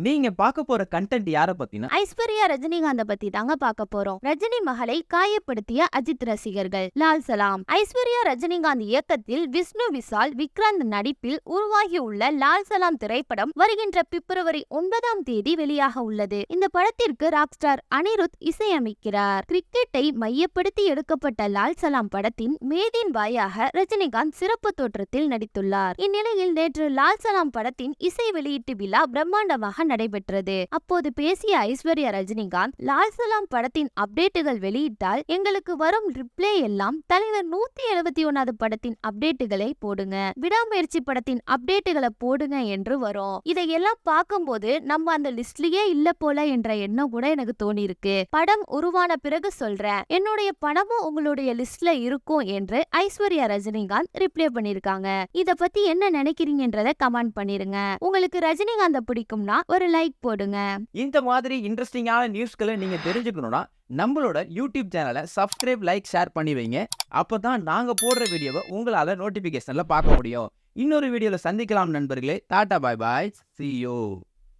நீங்க பார்க்க போற கண்டென்ட் யாரை பத்தினா? ஐஸ்வர்யா ரஜினிகாந்த பத்தி தாங்க பார்க்க போறோம். ரஜினி மகளை காயப்படுத்திய அஜித் ரசிகர்கள். லால் சலாம். ஐஸ்வர்யா ரஜினிகாந்த் இயக்கத்தில் விஷ்ணு விஷால் விக்ராந்த் நடிப்பில் உருவாகியுள்ள லால் சலாம் திரைப்படம் வருகின்ற பிப்ரவரி ஒன்பதாம் தேதி வெளியாக உள்ளது. இந்த படத்திற்கு ராக் ஸ்டார் அனிருத் இசையமைக்கிறார். கிரிக்கெட்டை மையப்படுத்தி எடுக்கப்பட்ட லால் சலாம் படத்தின் மேதின் வாயாக ரஜினிகாந்த் சிறப்பு தோற்றத்தில் நடித்துள்ளார். இந்நிலையில் நேற்று லால் சலாம் படத்தின் இசை வெளியீட்டு விழா பிரம்மாண்டமாக நடைபெற்றது. அப்போது பேசிய ஐஸ்வர்யா ரஜினிகாந்த் லால் சலாம் படத்தின் அப்டேட்டுகள் வெளியிட்டால் எங்களுக்கு வரும் ரிப்ளே எல்லாம் தலைவர் நூத்தி எழுபத்தி ஒன்னாவது படத்தின் அப்டேட்டுகளை போடுங்க. விடாமுயற்சி படத்தின் அப்டேட்டுகளை போடுங்க என்று வரும். இதையெல்லாம் பார்க்கும்போது நம்ம அந்த லிஸ்ட்லயே இல்ல போல என்ற எண்ணம் கூட எனக்கு தோணி இருக்கு படம் உருவான பிறகு சொல்றேன் என்னுடைய படமும் உங்களுடைய லிஸ்ட்ல இருக்கும் என்று ஐஸ்வர்யா ரஜினிகாந்த் ரிப்ளை பண்ணிருக்காங்க இத பத்தி என்ன நினைக்கிறீங்கன்றத கமெண்ட் பண்ணிருங்க. உங்களுக்கு ரஜினிகாந்த பிடிக்கும்னா ஒரு லைக் போடுங்க. இந்த மாதிரி இன்ட்ரெஸ்டிங்கான நியூஸ்களை நீங்க தெரிஞ்சுக்கணும்னா நம்மளோட யூடியூப் சேனலை சப்ஸ்கிரைப் லைக் ஷேர் பண்ணி வைங்க. அப்போ தான் நாங்க போடுற வீடியோவை உங்களால நோட்டிஃபிகேஷனில் பார்க்க முடியும். இன்னொரு வீடியோவில் சந்திக்கலாம் நண்பர்களே. Tata bye bye see you